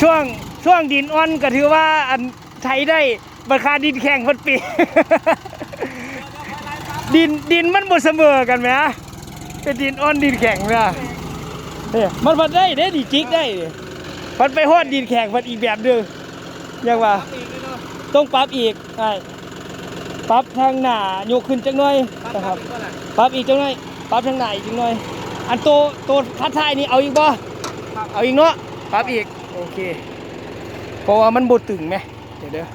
ช่วงช่วงดินอ่อนก็ถือว่าอันใช้ได้บัดคาดินแข็งคนปี ดินดินมันบ่เสมอกันไหมอะเป็นดินอ่อนดินแข็งนะเนี่ยมันพัดได้เด้ดิจิกได้พัดไปฮอดดินแข็งพัดอีกแบบหนึงยังว่าอีกเลยเนาะต้องปรับอีกใช่ปรับทางหน้ายกขึ้นจักหน่อยนะครับปรับอีกจังหน่อยปรับทางหน้าอีกจังหน่อย อันโตโตพัดท้ายนี่เอาอีกบ่เอาอีกเนาะปรับอีก โอเค เพราะว่ามันบดตึงไหมเดี๋ยวเด้อ